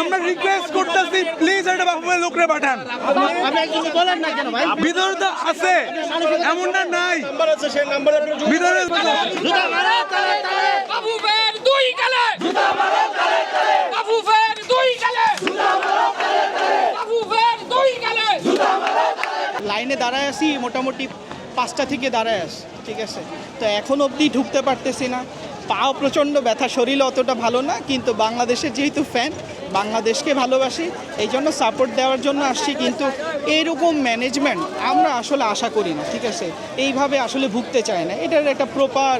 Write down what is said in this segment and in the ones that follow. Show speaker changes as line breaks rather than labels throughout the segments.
আমরা রিকোয়েস্ট করতেছি প্লিজ একটা
বাফুফে লোকরে পাঠান। ভিতরে তো আছে এমন না নাই। ভিতরে দুই কালে
লাইনে দাঁড়ায় আছি মোটামুটি পাঁচটা থেকে দাঁড়ায় আস ঠিক আছে? তো এখন অবধি ঢুকতে পারতেছি না। পাও প্রচণ্ড ব্যথা, শরীর অতটা ভালো না, কিন্তু বাংলাদেশের যেহেতু ফ্যান বাংলাদেশকে ভালোবাসি, এই জন্য সাপোর্ট দেওয়ার জন্য আসছি, কিন্তু এইরকম ম্যানেজমেন্ট আমরা আসলে আশা করি না, ঠিক আছে? এইভাবে আসলে ভুগতে চায় না। এটার একটা প্রপার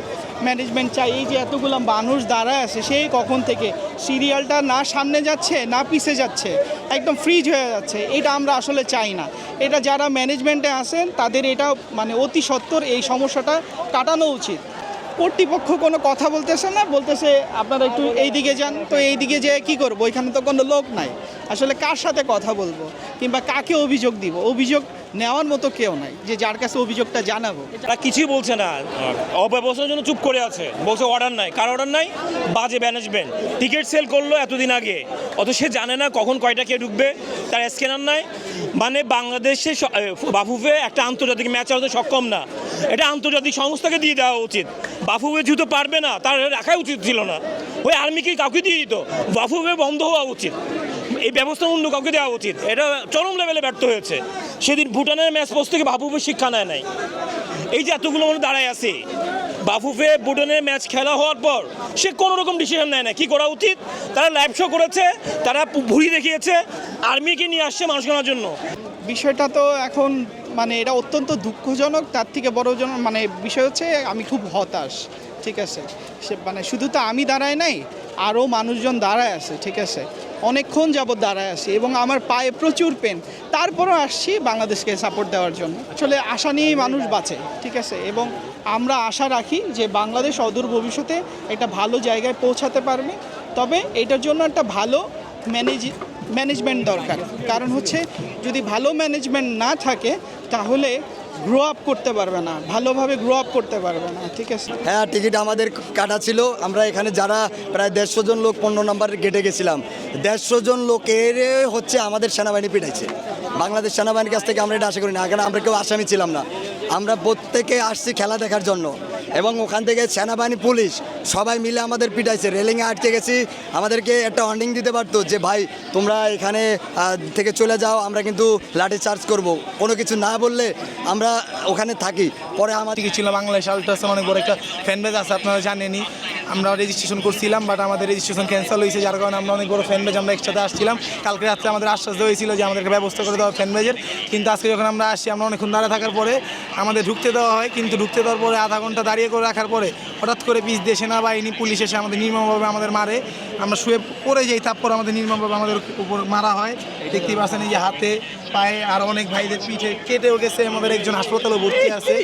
ম্যানেজমেন্ট চাই, এই যে এতগুলো মানুষ দাঁড়ায় আছে সেই কখন থেকে? সিরিয়ালটা না সামনে যাচ্ছে, না পিছে যাচ্ছে, একদম ফ্রিজ হয়ে যাচ্ছে, এটা আমরা আসলে চাই না। এটা যারা ম্যানেজমেন্টে আছেন, তাদের এটা মানে অতি সত্বর এই সমস্যাটা কাটানো উচিত। কর্তৃপক্ষ কোনো কথা বলতেছে না, বলতেছে আপনারা একটু এই দিকে যান, তো এই দিকে যেয়ে কী করব? এখানে তো কোনো লোক নাই। আসলে কার সাথে কথা বলব? কিংবা কাকে অভিযোগ দিব? অভিযোগ নেওয়ার মতো কেউ নাই, যে যার কাছে অভিযোগটা জানাব।
তারা কিছুই বলছে না। অব্যবস্থার জন্য চুপ করে আছে। বলছে অর্ডার নাই। কার অর্ডার নাই? বাজে ম্যানেজমেন্ট টিকিট সেল করল এতদিন আগে। অত সে জানে না কখন কয়টা কে ঢুকবে। তার স্ক্যানার নাই। মানে বাংলাদেশে বাফুফে একটা আন্তর্জাতিক ম্যাচ আনতে সক্ষম না। এটা আন্তর্জাতিক সংস্থাকে দিয়ে দেওয়া উচিত। বাফুফে যেহেতু পারবে না, তার রাখা উচিত ছিল না। ওই আর্মিকে কাউকে দিয়ে দিত? বাফুফে বন্ধ হওয়া উচিত। এই ব্যবস্থা অন্য কাউকে দেওয়া উচিত। এটা চরম লেভেলে ব্যর্থ হয়েছে। সেদিন ভুটানের ম্যাচ পোস্ট থেকে বাফুফে শিক্ষা নেয় নাই। এই যে এতগুলো মানুষ দাঁড়ায় আছে বাফুফে ভুটানের ম্যাচ খেলা হওয়ার পর সে কোনো রকম ডিসিশন নেয় না। কি করা উচিত? তারা লাইভ শো করেছে, তারা ভুড়ি দেখিয়েছে, আর্মিকে নিয়ে আসছে মানুষ কেনার জন্য।
বিষয়টা তো এখন মানে এটা অত্যন্ত দুঃখজনক, তার থেকে বড় মানে বিষয় হচ্ছে আমি খুব হতাশ, ঠিক আছে? সে মানে শুধু তো আমি দাঁড়ায় নাই আরও মানুষজন দাঁড়ায় আছে, ঠিক আছে? অনেকক্ষণ যাবৎ দাঁড়ায় আসি এবং আমার পায়ে প্রচুর পেন তারপরও আসছি বাংলাদেশকে সাপোর্ট দেওয়ার জন্য। আসলে আশা নিয়েই মানুষ বাঁচে, ঠিক আছে? এবং আমরা আশা রাখি যে বাংলাদেশ অদূর ভবিষ্যতে একটা ভালো জায়গায় পৌঁছাতে পারবে। তবে এটার জন্য একটা ভালো ম্যানেজ ম্যানেজমেন্ট দরকার। কারণ হচ্ছে যদি ভালো ম্যানেজমেন্ট না থাকে, তাহলে গ্রো আপ করতে পারবে না, ভালোভাবে গ্রো আপ করতে পারবে না, ঠিক আছে?
হ্যাঁ টিকিট আমাদের কাটা ছিল। আমরা এখানে যারা প্রায় দেড়শো জন লোক পনেরো নম্বর গেটে গেছিলাম, দেড়শো জন লোকের হচ্ছে আমাদের সেনাবাহিনী পিটাইছে। বাংলাদেশ সেনাবাহিনীর কাছ থেকে আমরা এটা আশা করি না, কারণ আমরা কেউ আসামি ছিলাম না। আমরা প্রত্যেকে আসছি খেলা দেখার জন্য। এবং ওখান থেকে সেনাবাহিনী, পুলিশ সবাই মিলে আমাদের পিটাইছে। রেলিংয়ে আটকে গেছি। আমাদেরকে একটা ওয়ার্নিং দিতে পারতো যে, ভাই, তোমরা এখানে থেকে চলে যাও, আমরা কিন্তু লাঠি চার্জ করব। কোনো কিছু না বললে আমরা ওখানে থাকি। পরে আমার
কি ছিল বাংলাদেশ সালটা অনেক বড় একটা ফ্যান বেজ আছে, আপনারা জানেনই। আমরা রেজিস্ট্রেশন করছিলাম বাট আমাদের রেজিস্ট্রেশন ক্যান্সেল হয়েছে, যার কারণে আমরা অনেক বড় ফ্যান বেজ আমরা একসাথে আসছিলাম। কালকে রাত্রে আমাদের আশ্বাস হয়েছিল যে আমাদেরকে ব্যবস্থা করে দেওয়া ফ্যান বেজের কিন্তু আজকে যখন আমরা আসি, আমরা অনেকক্ষণ দাঁড়িয়ে থাকার পরে আমাদের ঢুকতে দেওয়া হয়, কিন্তু ঢুকতে দেওয়ার পরে আধা ঘণ্টা দাঁড়িয়ে করে রাখার পরে হঠাৎ করে পিস দিয়ে সেনাবাহিনী, পুলিশ এসে আমাদের নির্মমভাবে আমাদের মারে। আমরা শুয়ে পড়ে যাই, তারপর আমাদের নির্মমভাবে আমাদের উপর মারা হয়। দেখতেই পাচ্ছেন এই যে হাতে পায়ে আর অনেক ভাইদের পিঠে কেটেও গেছে আমাদের একজন হাসপাতালে ভর্তি আছে।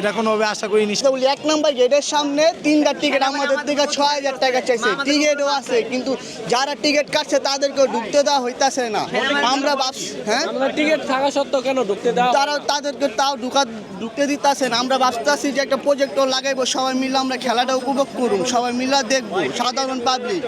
এটা কোনোভাবে আশা করিনি।
তো বলি এক নম্বর গেটের সামনে তিনটা টিকিট আমাদের থেকে ছয় হাজার টাকা চাইছে। টিকিটও আছে কিন্তু যারা টিকিট কাটছে তাদেরকেও ঢুকতে দেওয়া হইতাছে না। আমরা ভাবছি হ্যাঁ?
টিকিট থাকা সত্ত্বেও কেন ঢুকতে দেওয়া
তারা তাদেরকে তাও ঢুকা ঢুকতে দিতেছে না। আমরা ভাবতেছি যে একটা প্রজেক্টর লাগাইবো সবাই মিলে আমরা খেলাটা উপভোগ করুন সবাই মিলে দেখব সাধারণ পাবলিক